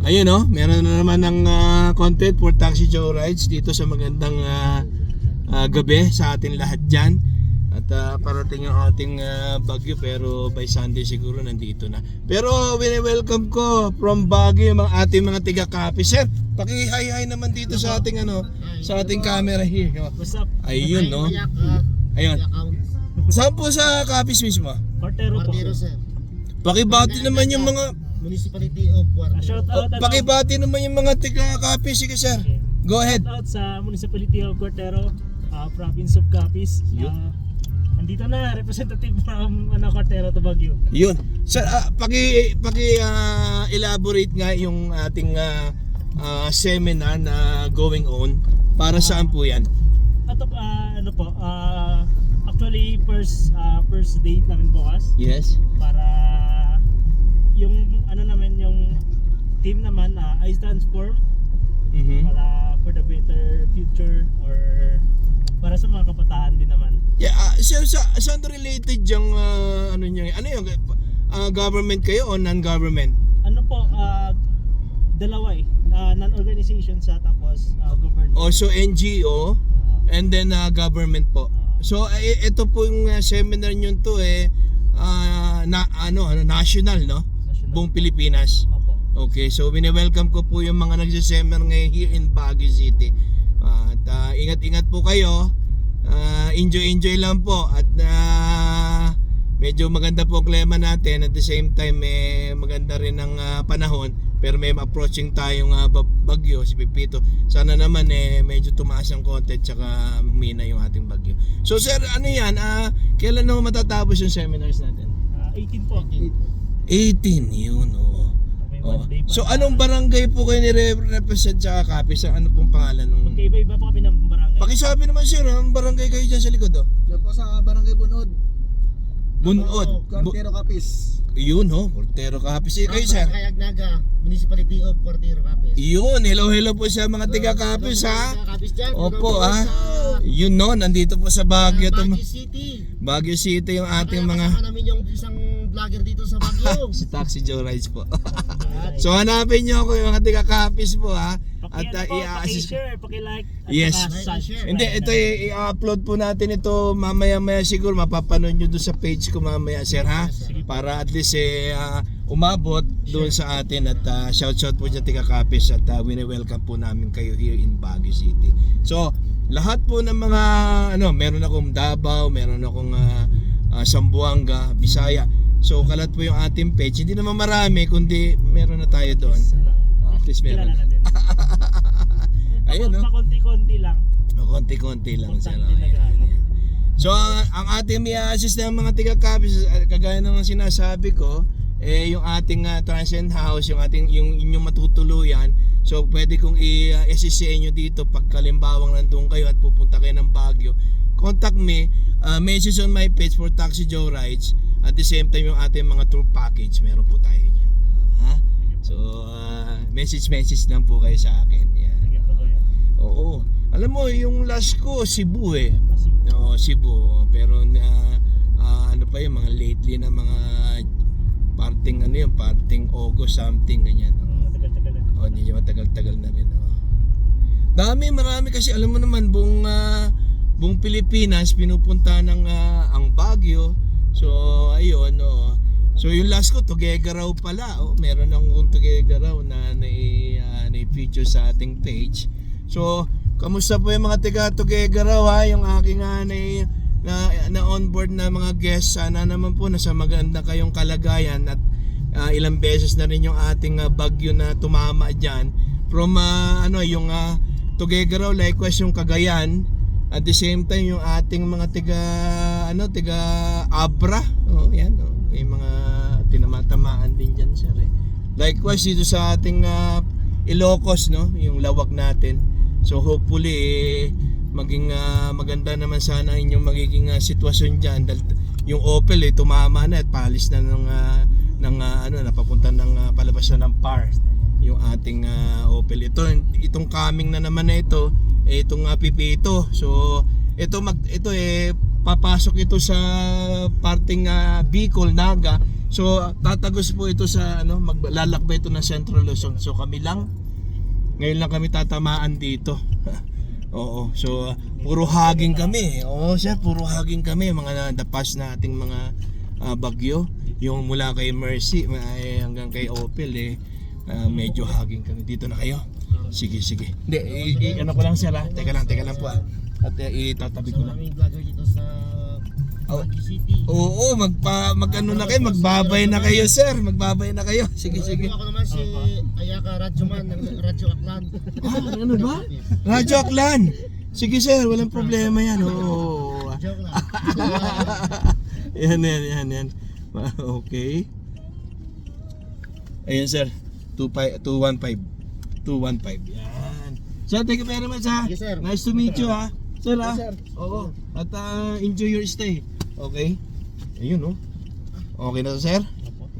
Ayun no, meron na naman ng ah, content for Taxi Joe Rides dito sa magandang ah, ah, gabi sa atin lahat dyan. At ah, parating yung ating ah, Baguio pero by Sunday siguro nandito na. Pero wini-welcome ko from Baguio yung mga ating mga tiga-copy. Sir, paki-hi-hi naman dito sa ating ano, sa ating camera here. What's up? Ayun no. Ayun. Saan po sa copies mismo? Cortero po. Martiro, sir. Pakibati naman yung mga Municipality of Ah, Cuartero. shout oh, out, ano, pakibati naman yung mga tiga-copy. Sige sir. Go ahead. shout out sa Municipality of Cortero, uh, Province of Capiz. Yun. Uh, andito na, representative from ano, Cortero to Baguio. Yun. Sir, ah, paki paki ah, elaborate nga yung ating ah, ah, seminar na going on. Para saan po 'yan? At uh, ano po, uh, actually first uh, first date namin bukas Yes. para yung ano naman yung team naman uh, I transform Mhm. para for the better future or para sa mga kabataan din naman. Yeah, ah, sir, sa saan related yung ah, ano niyo? Ano yung ah, government kayo o non-government? Ano po, uh, dalawa eh. Uh, non-organization sa tapos uh, government. Also NGO Uh, and then ah, government po. So eh, ito po yung ah, seminar niyo to eh ah, na ano ano national no? national. Buong Pilipinas. Opo. Okay, so wini-welcome ko po yung mga nagsisemmer ngayon here in Baguio City. Ah, At ah, ingat-ingat po kayo. Ah, enjoy-enjoy lang po at ah, medyo maganda po ang klima natin at the same time eh, maganda rin ang ah, panahon pero may approaching tayong bab- bagyo si Pipito. Sana naman eh medyo tumaas ang konti at saka mina yung ating bagyo. So sir, ano yan? Ah, kailan na matatapos yung seminars natin? Uh, 18 po. 18 yun, oh. Oh. pa So anong barangay po kayo ni-represent sa Kapis? Ano pong pangalan nung... Magkaiba-iba po kami ng barangay. Pakisabi naman sir, anong barangay kayo dyan sa likod oh? Diyan po sa Barangay Bunod, Bunod. Bu- Cuartero Capis. yun ho, Portero Kapis. Eh, kayo sir? Kayak Naga, Municipality of Cuartero, Capiz. Yun, hello hello po sa mga tiga Kapis ha. Opo, ah. Sa Yun no, nandito po sa Baguio. Baguio Tum- City. Baguio City yung ating Kaya mga... namin yung isang vlogger dito sa Baguio. Si Taxi Joe Rides po. so hanapin nyo ako yung mga tiga Kapis po ha. At Paki, uh, ano po, i-assist paki-share, paki-like. at Yes. Hindi, ito i-upload po natin ito mamaya-maya siguro mapapanood nyo doon sa page ko mamaya sir ha para at least eh ah, umabot doon sa atin at ah, shout shout po dyan tika kapis at uh, welcome po namin kayo here in Baguio City. So lahat po ng mga ano meron akong Davao, meron akong ah, ah, Zamboanga, Bisaya. So kalat po yung ating page. Hindi naman marami kundi meron na tayo doon. Ah, at least meron. Kilala na. Ayun, no? Pakunti-kunti lang. Konti-konti lang sir. So ang, ang ating may assist ng mga tiga-kapis kagaya ng sinasabi ko eh yung ating uh, transient house, yung ating yung inyong matutuluyan. So pwede kong sa inyo dito pag kalimbawang nandoon kayo at pupunta kayo ng Baguio. Contact me, uh, message on my page for Taxi Joe Rides. At the same time yung ating mga tour package, meron po tayo niyan. Ha? So uh, message message lang po kayo sa akin. Yan. Oo. Alam mo, yung last ko, Cebu eh. Kasi Oo, Cebu. Pero na ah, ano pa yung mga lately na mga parting ano yung parting August something ganyan. Na. Oh, hindi matagal-tagal na rin. Oh. Dami, marami kasi alam mo naman buong ah, buong Pilipinas pinupunta ng ah, ang Baguio. So, ayun, oh. So, yung last ko, Tugegaraw pala. Oh, meron akong Tugegaraw na nai, ah, nai-feature sa ating page. So, kamusta po yung mga tiga Tugegaraw ha? Yung aking nai, na, na onboard na mga guests. Sana naman po nasa maganda kayong kalagayan at ah, ilang beses na rin yung ating ah, bagyo na tumama diyan from ah, ano yung uh, Tuguegarao likewise yung Cagayan. At the same time yung ating mga tiga ano tiga Abra. Oh yan oh may mga tinamatamaan din diyan sir eh. likewise dito sa ating ah, Ilocos no yung lawag natin. So hopefully eh, maging ah, maganda naman sana inyong magiging ah, sitwasyon diyan dahil yung Opel eh tumama na at palis na ng ah, ng ah, ano napapunta ng ah, palabas na ng PAR yung ating ah, Opel ito itong coming na naman na ito eh, itong uh, pipito so ito mag ito eh papasok ito sa parting ah, Bicol Naga So tatagos po ito sa ano, maglalakbay ito ng Central Luzon. So kami lang ngayon lang kami tatamaan dito. Oo. So puro haging kami. Oo, sir, puro haging kami mga dapas na ating mga ah, bagyo. Yung mula kay Mercy eh, hanggang kay Opel eh ah, medyo haging kami. Dito na kayo. Sige, sige. Hindi, i- i- ano ko lang sir ha. Teka lang, teka lang po ah. At eh, itatabi ko lang. vlogger dito sa Oh. Oo, magpa magano na kayo, magbabay na kayo, sir. Magbabay na kayo. Sige, sige. Ako naman si Ayaka Radyoman ng Radyo Aklan. Ah, ano ba? Radyo Aklan. Sige, sir, walang problema 'yan. Oo. Joke lang. yan, yan, yan, yan. Okay. Ayan, sir. 25 215. 215. Yan. Sir, thank you very much ha. Yes, sir. Nice to meet you ha. Sir ha. Yes, sir. Oo. At ah, enjoy your stay. Okay? Ayun oh. Okay na to, sir?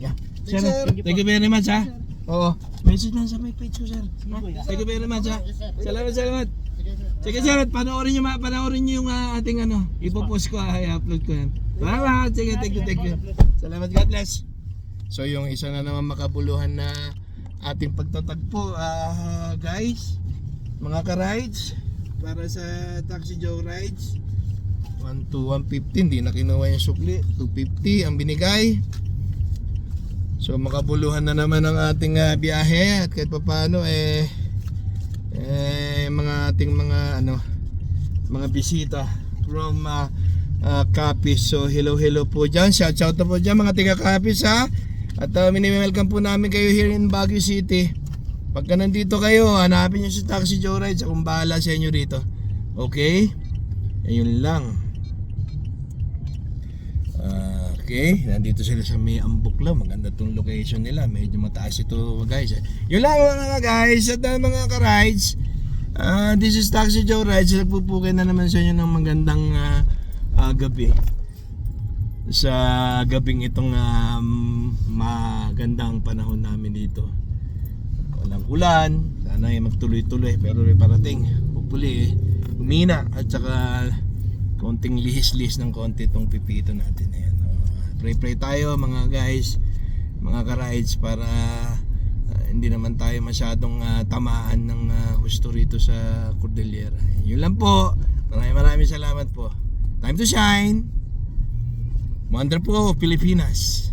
Yeah. Sir, sir. thank you very much ha. Oo. Message lang sa my page ko, sir. Ha? Thank you very much ha. Salamat, salamat. Sige, sir. At panoorin nyo, panoorin nyo yung ah, ating ano, ipopost ko, ah, i-upload ko yan. Salamat, sige, thank you, thank you. Salamat, God bless. So yung isa na naman makabuluhan na ating pagtatagpo, ah, guys, mga ka-rides, para sa Taxi Joe Rides, 1 to 115, di na kinuha yung sukli, 250 ang binigay. So makabuluhan na naman ang ating ah, biyahe at kahit papaano eh eh mga ating mga ano mga bisita from uh, uh, Capiz. So hello hello po diyan. Shout out po diyan mga taga Capiz ha. At uh, welcome po namin kayo here in Baguio City. Pagka nandito kayo, hanapin niyo si Taxi Joe Rides. Akong bahala sa inyo dito. Okay? Ayun lang. Ah, okay, nandito sila sa may Ambukla. Maganda tong location nila. Medyo mataas ito guys. Yun lang mga guys. At uh, mga ka-rides. ah, this is Taxi Joe Rides. Nagpupukay na naman sa inyo ng magandang ah, ah, gabi. Sa gabing itong um, magandang panahon namin dito. Walang ulan. Sana ay magtuloy-tuloy. Pero may parating. Hopefully, humina. At saka konting lihis-lihis ng konti itong pipito natin. Ayan. oh. Pray-pray tayo mga guys, mga ka-rides para ah, hindi naman tayo masyadong ah, tamaan ng ah, husto rito sa Cordillera. Yun lang po. Maraming maraming salamat po. Time to shine. Wonderful Pilipinas.